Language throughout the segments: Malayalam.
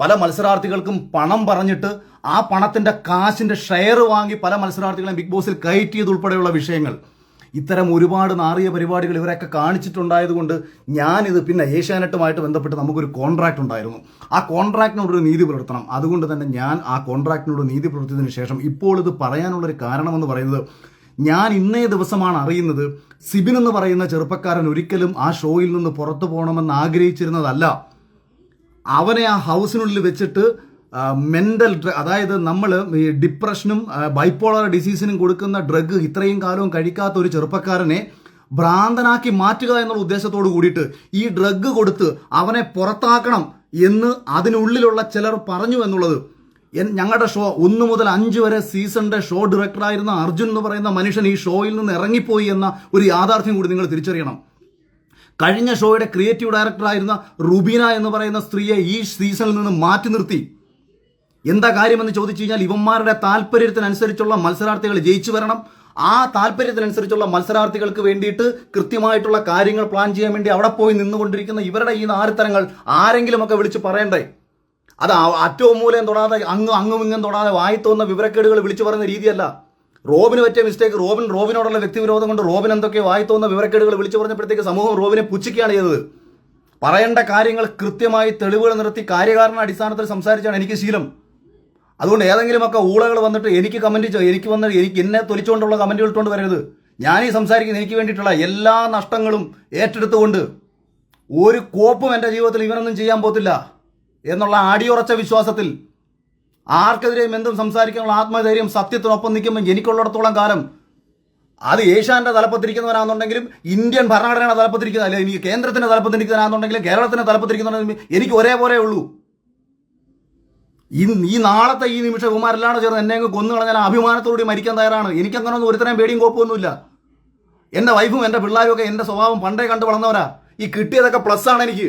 പല മത്സരാർത്ഥികൾക്കും പണം പറഞ്ഞിട്ട് ആ പണത്തിന്റെ കാശിന്റെ ഷെയർ വാങ്ങി പല മത്സരാർത്ഥികളെയും ബിഗ് ബോസിൽ കയറ്റിയതുൾപ്പെടെയുള്ള വിഷയങ്ങൾ. ഇത്തരം ഒരുപാട് നാറിയ പരിപാടികൾ ഇവരൊക്കെ കാണിച്ചിട്ടുണ്ടായതുകൊണ്ട് ഞാനിത് പിന്നെ ഏഷ്യാനെറ്റുമായിട്ട് ബന്ധപ്പെട്ട് നമുക്കൊരു കോൺട്രാക്ട് ഉണ്ടായിരുന്നു. ആ കോൺട്രാക്റ്റിനോടൊരു നീതി പുലർത്തണം. അതുകൊണ്ട് തന്നെ ഞാൻ ആ കോൺട്രാക്റ്റിനോട് നീതി പുലർത്തിയതിനു ശേഷം ഇപ്പോൾ ഇത് പറയാനുള്ളൊരു കാരണമെന്ന് പറയുന്നത് ഞാൻ ഇന്നേ ദിവസമാണ് അറിയുന്നത് സിബിൻ എന്ന് പറയുന്ന ചെറുപ്പക്കാരൻ ഒരിക്കലും ആ ഷോയിൽ നിന്ന് പുറത്തു പോകണമെന്ന് ആഗ്രഹിച്ചിരുന്നതല്ല. അവനെ ആ ഹൗസിനുള്ളിൽ വെച്ചിട്ട് മെന്റൽ അതായത് നമ്മൾ ഈ ഡിപ്രഷനും ബൈപ്പോളർ ഡിസീസിനും കൊടുക്കുന്ന ഡ്രഗ് ഇത്രയും കാലവും കഴിക്കാത്ത ഒരു ചെറുപ്പക്കാരനെ ഭ്രാന്തനാക്കി മാറ്റുക എന്നുള്ള ഉദ്ദേശത്തോട് കൂടിയിട്ട് ഈ ഡ്രഗ് കൊടുത്ത് അവനെ പുറത്താക്കണം എന്ന് അതിനുള്ളിലുള്ള ചിലർ പറഞ്ഞു എന്നുള്ളത്. ഞങ്ങളുടെ ഷോ ഒന്ന് മുതൽ അഞ്ച് വരെ സീസണിന്റെ ഷോ ഡയറക്ടറായിരുന്ന അർജുൻ എന്ന് പറയുന്ന മനുഷ്യൻ ഈ ഷോയിൽ നിന്ന് ഇറങ്ങിപ്പോയി എന്ന ഒരു യാഥാർത്ഥ്യം കൂടി നിങ്ങൾ തിരിച്ചറിയണം. കഴിഞ്ഞ ഷോയുടെ ക്രിയേറ്റീവ് ഡയറക്ടറായിരുന്ന റുബീന എന്ന് പറയുന്ന സ്ത്രീയെ ഈ സീസണിൽ നിന്ന് മാറ്റി നിർത്തി. എന്താ കാര്യമെന്ന് ചോദിച്ചു കഴിഞ്ഞാൽ ഇവന്മാരുടെ താല്പര്യത്തിനനുസരിച്ചുള്ള മത്സരാർത്ഥികൾ ജയിച്ചു വരണം. ആ താല്പര്യത്തിനനുസരിച്ചുള്ള മത്സരാർത്ഥികൾക്ക് വേണ്ടിയിട്ട് കൃത്യമായിട്ടുള്ള കാര്യങ്ങൾ പ്ലാൻ ചെയ്യാൻ വേണ്ടി അവിടെ പോയി നിന്നുകൊണ്ടിരിക്കുന്ന ഇവരുടെ ഈ നാരിത്തരങ്ങൾ ആരെങ്കിലുമൊക്കെ വിളിച്ച് പറയണ്ടേ? അത് അറ്റവും മൂലം തൊടാതെ അങ്ങും അങ്ങും ഇങ്ങും തൊടാതെ വായി തോന്നുന്ന വിവരക്കേടുകൾ വിളിച്ചു പറയുന്ന രീതിയല്ല. റോബിന് പറ്റിയ മിസ്റ്റേക്ക് റോബിൻ റോബിനോടുള്ള വ്യക്തിവിരോധം കൊണ്ട് റോബിൻ എന്തൊക്കെ വായി തോന്നുന്ന വിവരക്കേടുകൾ വിളിച്ചു പറഞ്ഞപ്പോഴത്തേക്ക് സമൂഹം റോബിനെ പുച്ഛിക്കുകയാണ് ചെയ്തത്. പറയേണ്ട കാര്യങ്ങൾ കൃത്യമായി തെളിവുകൾ നിർത്തി കാര്യകാരണ അടിസ്ഥാനത്തിൽ സംസാരിച്ചാണ് എനിക്ക് ശീലം. അതുകൊണ്ട് ഏതെങ്കിലുമൊക്കെ ഊളകൾ വന്നിട്ട് എനിക്ക് ചെയ്യോ എനിക്ക് വന്ന് എനിക്ക് എന്നെ തൊലിച്ചുകൊണ്ടുള്ള കമന്റുകൾ ഇട്ടുകൊണ്ട് വരരുത്. ഞാൻ ഈ സംസാരിക്കുന്ന എനിക്ക് വേണ്ടിയിട്ടുള്ള എല്ലാ നഷ്ടങ്ങളും ഏറ്റെടുത്തുകൊണ്ട് ഒരു കോപ്പും എന്റെ ജീവിതത്തിൽ ഇവനൊന്നും ചെയ്യാൻ പോത്തില്ല എന്നുള്ള അടിയുറച്ച വിശ്വാസത്തിൽ ആർക്കെതിരെയും എന്തും സംസാരിക്കാനുള്ള ആത്മധൈര്യം സത്യത്തിനൊപ്പം നിൽക്കുമ്പോൾ എനിക്കുള്ളിടത്തോളം കാലം അത് ഏഷ്യാന്റെ തലപ്പത്തിരിക്കുന്നവരാണെന്നുണ്ടെങ്കിലും ഇന്ത്യൻ ഭരണഘടനയുടെ തലപ്പത്തിരിക്കുന്ന അല്ലെങ്കിൽ എനിക്ക് കേന്ദ്രത്തിന്റെ തലപ്പത്തിരിക്കുന്നവരാണെന്നുണ്ടെങ്കിലും കേരളത്തിന്റെ തലപ്പത്തിരിക്കുന്നവരാണെങ്കിലും എനിക്ക് ഒരേപോലെ ഉള്ളൂ. ഈ ഈ നാളത്തെ ഈ നിമിഷം ഇവന്മാരെല്ലാം ചേർന്ന് എന്നെ അങ്ങ് കൊന്നു കളഞ്ഞാൽ അഭിമാനത്തോടുകൂടി മരിക്കാൻ തയ്യാറാണ്. എനിക്കങ്ങനെ ഒന്നും ഒരുത്തരം പേടിയും കോപ്പൊന്നുമില്ല എന്റെ വൈഫും എന്റെ പിള്ളേരും ഒക്കെ എന്റെ സ്വഭാവം പണ്ടേ കണ്ടു വളർന്നവരാ. ഈ കിട്ടിയതൊക്കെ പ്ലസ് ആണ് എനിക്ക്.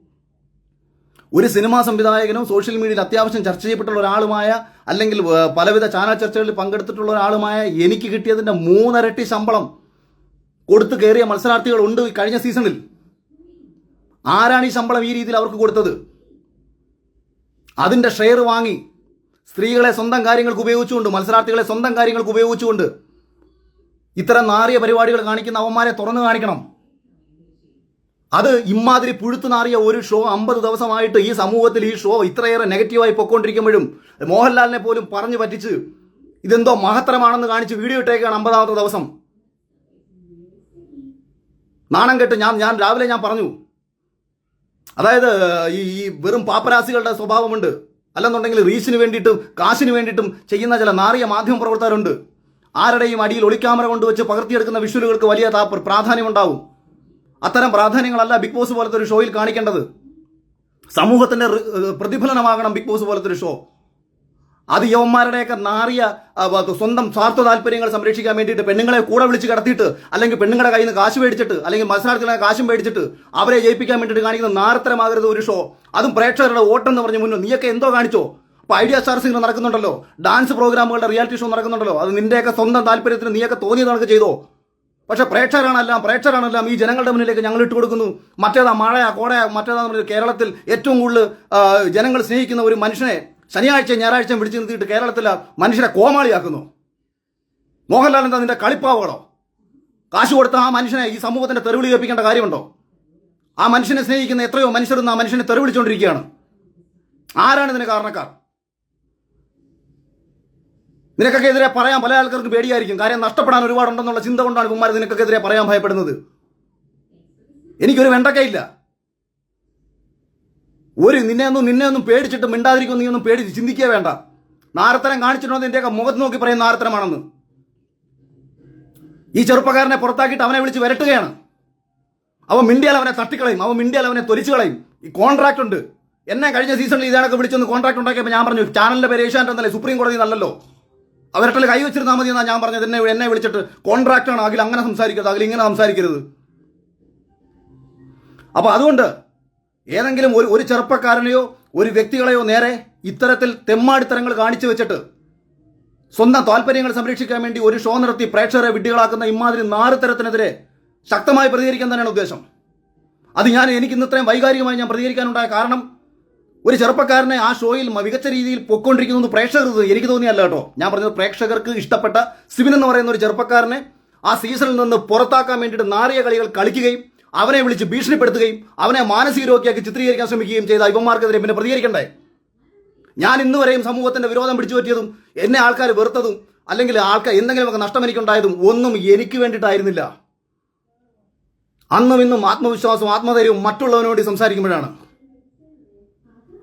ഒരു സിനിമാ സംവിധായകനും സോഷ്യൽ മീഡിയയിൽ അത്യാവശ്യം ചർച്ച ചെയ്യപ്പെട്ടുള്ള ഒരാളുമായ അല്ലെങ്കിൽ പലവിധ ചാനൽ ചർച്ചകളിൽ പങ്കെടുത്തിട്ടുള്ള ഒരാളുമായ എനിക്ക് കിട്ടിയതിന്റെ മൂന്നരട്ടി ശമ്പളം കൊടുത്തു കയറിയ മത്സരാർത്ഥികൾ ഉണ്ട് കഴിഞ്ഞ സീസണിൽ. ആരാണ് ഈ ശമ്പളം ഈ രീതിയിൽ അവർക്ക് കൊടുത്തത്? അതിന്റെ ഷെയർ വാങ്ങി സ്ത്രീകളെ സ്വന്തം കാര്യങ്ങൾക്ക് ഉപയോഗിച്ചുകൊണ്ട് മത്സരാർത്ഥികളെ സ്വന്തം കാര്യങ്ങൾക്ക് ഉപയോഗിച്ചുകൊണ്ട് ഇത്തരം നാറിയ പരിപാടികൾ കാണിക്കുന്ന അവന്മാരെ തുറന്നു കാണിക്കണം. അത് ഇമാതിരി പുഴുത്തു നാറിയ ഒരു ഷോ അമ്പത് ദിവസമായിട്ട് ഈ സമൂഹത്തിൽ ഈ ഷോ ഇത്രയേറെ നെഗറ്റീവായി പൊക്കോണ്ടിരിക്കുമ്പോഴും മോഹൻലാലിനെ പോലും പറഞ്ഞു പറ്റിച്ച് ഇതെന്തോ മഹത്തരമാണെന്ന് കാണിച്ച് വീഡിയോ ഇട്ടേക്കാണ് അമ്പതാമത്തെ ദിവസം. നാണം കെട്ട് ഞാൻ ഞാൻ രാവിലെ ഞാൻ പറഞ്ഞു. അതായത് ഈ ഈ വെറും പാപ്പരാസികളുടെ സ്വഭാവമുണ്ട്. അല്ലെന്നുണ്ടെങ്കിൽ റീച്ചിന് വേണ്ടിയിട്ടും കാശിന് വേണ്ടിയിട്ടും ചെയ്യുന്ന ചില നാറിയ മാധ്യമ പ്രവർത്തകരുണ്ട്. ആരുടെയും അടിയിൽ ഒളിക്യാമറ കൊണ്ടുവച്ച് പകർത്തിയെടുക്കുന്ന വിഷ്വലുകൾക്ക് വലിയ പ്രാധാന്യമുണ്ടാവും. അത്തരം പ്രാധാന്യങ്ങളല്ല ബിഗ് ബോസ് പോലത്തെ ഒരു ഷോയിൽ കാണിക്കേണ്ടത്. സമൂഹത്തിന്റെ പ്രതിഫലനമാകണം ബിഗ് ബോസ് പോലത്തെ ഒരു ഷോ. അത് യവന്മാരുടെയൊക്കെ നാറിയ സ്വന്തം സ്വാർത്ഥ താല്പര്യങ്ങൾ സംരക്ഷിക്കാൻ വേണ്ടിയിട്ട് പെണ്ണുങ്ങളെ കൂടെ വിളിച്ച് കടത്തിയിട്ട് അല്ലെങ്കിൽ പെണ്ണുങ്ങളുടെ കയ്യിൽ നിന്ന് കാശ് മേടിച്ചിട്ട് അല്ലെങ്കിൽ മത്സരാർത്ഥികളെ കാശും മേടിച്ചിട്ട് അവരെ ജയിപ്പിക്കാൻ വേണ്ടിയിട്ട് കാണിക്കുന്ന നാരത്തരമാകരുത് ഒരു ഷോ. അതും പ്രേക്ഷകരുടെ ഓട്ടം എന്ന് പറഞ്ഞ് മുന്നോ നീയൊക്കെ എന്തോ കാണിച്ചോ? ഇപ്പൊ ഐഡിയ സ്റ്റാർസ് ഇങ്ങനെ നടക്കുന്നുണ്ടല്ലോ. ഡാൻസ് പ്രോഗ്രാമുകളുടെ റിയാലിറ്റി ഷോ നടക്കുന്നുണ്ടല്ലോ. അത് നിന്റെയൊക്കെ സ്വന്തം താല്പര്യത്തിന് നീയൊക്കെ തോന്നിയത് കണക്ക് ചെയ്തോ? പക്ഷെ പ്രേക്ഷകരാണെല്ലാം പ്രേക്ഷകരാണെല്ലാം ഈ ജനങ്ങളുടെ മുന്നിലേക്ക് ഞങ്ങൾ ഇട്ട് കൊടുക്കുന്നു മറ്റേതാ മഴയാ കോടയാ മറ്റേതാ കേരളത്തിൽ ഏറ്റവും കൂടുതൽ ജനങ്ങൾ സ്നേഹിക്കുന്ന ഒരു മനുഷ്യനെ ശനിയാഴ്ച ഞായറാഴ്ച വിളിച്ചു നിർത്തിയിട്ട് കേരളത്തിൽ ആ മനുഷ്യരെ കോമാളിയാക്കുന്നു. മോഹൻലാൽ എന്താ നിന്റെ കളിപ്പാവുകളോ? കാശ് കൊടുത്ത ആ മനുഷ്യനെ ഈ സമൂഹത്തിന്റെ തെരുവിളി കേൾപ്പിക്കേണ്ട കാര്യമുണ്ടോ? ആ മനുഷ്യനെ സ്നേഹിക്കുന്ന എത്രയോ മനുഷ്യർ ആ മനുഷ്യനെ തെരുവിളിച്ചുകൊണ്ടിരിക്കുകയാണ് ആരാണ് ഇതിന് കാരണക്കാർ? നിനക്കൊക്കെ എതിരെ പറയാൻ പല ആൾക്കാർക്ക് പേടിയായിരിക്കും. കാര്യം നഷ്ടപ്പെടാൻ ഒരുപാടുണ്ടെന്നുള്ള ചിന്ത കൊണ്ടാണ് കുമാരൻ നിനക്കൊക്കെ എതിരെ പറയാൻ ഭയപ്പെടുന്നത്. എനിക്കൊരു വെണ്ടക്കയില്ല ഒരു നിന്നെ ഒന്നും നിന്നെ ഒന്നും പേടിച്ചിട്ട് മിണ്ടാതിരിക്കും നീ ഒന്നും പേടി ചിന്തിക്കുക വേണ്ട. നാരത്തരം കാണിച്ചിട്ടുണ്ടോ എന്റെയൊക്കെ മുഖത്ത് നോക്കി പറയുന്ന നാരത്തരമാണെന്ന് ഈ ചെറുപ്പക്കാരനെ പുറത്താക്കിയിട്ട് അവനെ വിളിച്ച് വരട്ടുകയാണ്. അവൻ മിണ്ടിയാൽ അവനെ തട്ടിക്കളയും. അവൻ മിണ്ടിയാൽ അവനെ തൊലിച്ചു കളയും. ഈ കോൺട്രാക്ട് ഉണ്ട്. എന്നെ കഴിഞ്ഞ സീസണിൽ ഇതാണൊക്കെ വിളിച്ചൊന്ന് കോൺട്രാക്ട് ഉണ്ടാക്കിയപ്പോൾ ഞാൻ പറഞ്ഞു ചാനലിന്റെ പേര് ഏഷ്യാനെറ്റ് എന്നല്ലേ? സുപ്രീം കോടതി നല്ലല്ലോ അവരുടെ കൈ വെച്ചിരുന്നാൽ മതി എന്നാണ് ഞാൻ പറഞ്ഞത്. എന്നെ എന്നെ വിളിച്ചിട്ട് ആണ്. അഖിൽ അങ്ങനെ സംസാരിക്കരുത്. അഖിൽ ഇങ്ങനെ സംസാരിക്കരുത്. അപ്പൊ അതുകൊണ്ട് ഏതെങ്കിലും ഒരു ഒരു ചെറുപ്പക്കാരനെയോ ഒരു വ്യക്തികളെയോ നേരെ ഇത്തരത്തിൽ തെമ്മാടിത്തരങ്ങൾ കാണിച്ചു വെച്ചിട്ട് സ്വന്തം താല്പര്യങ്ങൾ സംരക്ഷിക്കാൻ വേണ്ടി ഒരു ഷോ നടത്തി പ്രേക്ഷകരെ വിഡ്ഢികളാക്കുന്ന ഇമാതിരി നാറുതരത്തിനെതിരെ ശക്തമായി പ്രതികരിക്കാൻ തന്നെയാണ് ഉദ്ദേശം. അത് ഞാൻ എനിക്ക് ഇന്ന് ഇത്രയും വൈകാരികമായി ഞാൻ പ്രതികരിക്കാനുണ്ടായ കാരണം ഒരു ചെറുപ്പക്കാരനെ ആ ഷോയിൽ മികച്ച രീതിയിൽ പൊയ്ക്കൊണ്ടിരിക്കുന്നത് പ്രേക്ഷകർ എനിക്ക് തോന്നിയല്ല കേട്ടോ. ഞാൻ പറഞ്ഞത് പ്രേക്ഷകർക്ക് ഇഷ്ടപ്പെട്ട സിബിൻ എന്ന് പറയുന്ന ഒരു ചെറുപ്പക്കാരനെ ആ സീസണിൽ നിന്ന് പുറത്താക്കാൻ വേണ്ടിയിട്ട് നാറിയ കളികൾ കളിക്കുകയും അവനെ വിളിച്ച് ഭീഷണിപ്പെടുത്തുകയും അവനെ മാനസിക രോഗിയാക്കി ചിത്രീകരിക്കാൻ ശ്രമിക്കുകയും ചെയ്ത ഇവന്മാർക്കെതിരെ പിന്നെ പ്രതികരിക്കണ്ടേ? ഞാൻ ഇന്ന് വരെയും സമൂഹത്തിന്റെ വിരോധം പിടിച്ചു പറ്റിയതും എന്നെ ആൾക്കാർ വെറുത്തതും അല്ലെങ്കിൽ ആൾക്കാർ എന്തെങ്കിലുമൊക്കെ നഷ്ടം എനിക്കുണ്ടായതും ഒന്നും എനിക്ക് വേണ്ടിയിട്ടായിരുന്നില്ല. അന്നും ഇന്നും ആത്മവിശ്വാസവും ആത്മധൈര്യവും മറ്റുള്ളവനോട് സംസാരിക്കുമ്പോഴാണ്.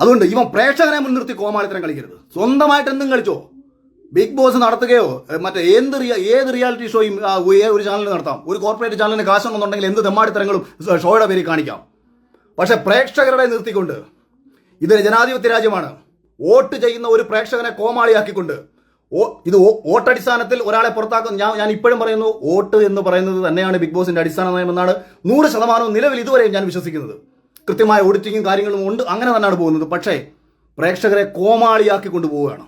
അതുകൊണ്ട് ഇവൻ പ്രേക്ഷകനെ മുൻനിർത്തി കോമാളിത്തരം കളിക്കരുത്. സ്വന്തമായിട്ട് എന്തും കളിച്ചോ? ബിഗ് ബോസ് നടത്തുകയോ മറ്റേ എന്ത് ഏത് റിയാലിറ്റി ഷോയും ഒരു ചാനലിൽ നടത്താം. ഒരു കോർപ്പറേറ്റ് ചാനലിന് കാശുണ്ടെന്നുണ്ടെങ്കിൽ എന്ത് തെമ്മാടിത്തരങ്ങളും ഷോയുടെ പേരിൽ കാണിക്കാം. പക്ഷെ പ്രേക്ഷകരുടെ നിർത്തിക്കൊണ്ട് ഇതൊരു ജനാധിപത്യ രാജ്യമാണ്. വോട്ട് ചെയ്യുന്ന ഒരു പ്രേക്ഷകനെ കോമാളിയാക്കിക്കൊണ്ട് ഓ ഇത് വോട്ടടിസ്ഥാനത്തിൽ ഒരാളെ പുറത്താക്കുന്നു ഞാൻ ഞാൻ ഇപ്പോഴും പറയുന്നു വോട്ട് എന്ന് പറയുന്നത് തന്നെയാണ് ബിഗ് ബോസിന്റെ അടിസ്ഥാന നയമെന്നാണ് നൂറ് ശതമാനവും നിലവിൽ ഇതുവരെയും ഞാൻ വിശ്വസിക്കുന്നത്. കൃത്യമായ ഓഡിറ്റിങ്ങും കാര്യങ്ങളും ഉണ്ട്. അങ്ങനെ തന്നെയാണ് പോകുന്നത്. പക്ഷേ പ്രേക്ഷകരെ കോമാളിയാക്കി കൊണ്ടുപോവുകയാണ്.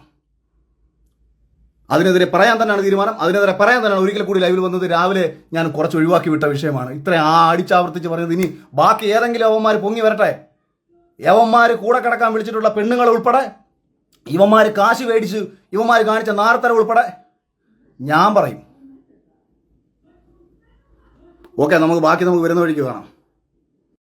അതിനെതിരെ പറയാൻ തന്നെയാണ് തീരുമാനം. അതിനെതിരെ പറയാൻ തന്നെയാണ് ഒരിക്കൽ കൂടി ലൈവിൽ വന്നത്. രാവിലെ ഞാൻ കുറച്ച് ഒഴിവാക്കി വിട്ട വിഷയമാണ്. ഇത്ര ആ അടിച്ചാവർത്തിച്ച് പറയുന്നത്. ഇനി ബാക്കി ഏതെങ്കിലും അവന്മാർ പൊങ്ങി വരട്ടെ? യവന്മാർ കൂടെ കിടക്കാൻ വിളിച്ചിട്ടുള്ള പെണ്ണുങ്ങൾ ഉൾപ്പെടെ? ഇവന്മാർ കാശ് മേടിച്ച് ഇവന്മാർ കാണിച്ച നാർത്തര ഉൾപ്പെടെ? ഞാൻ പറയും. ഓക്കെ നമുക്ക് ബാക്കി നമുക്ക് വരുന്ന വഴിക്ക് കാണാം.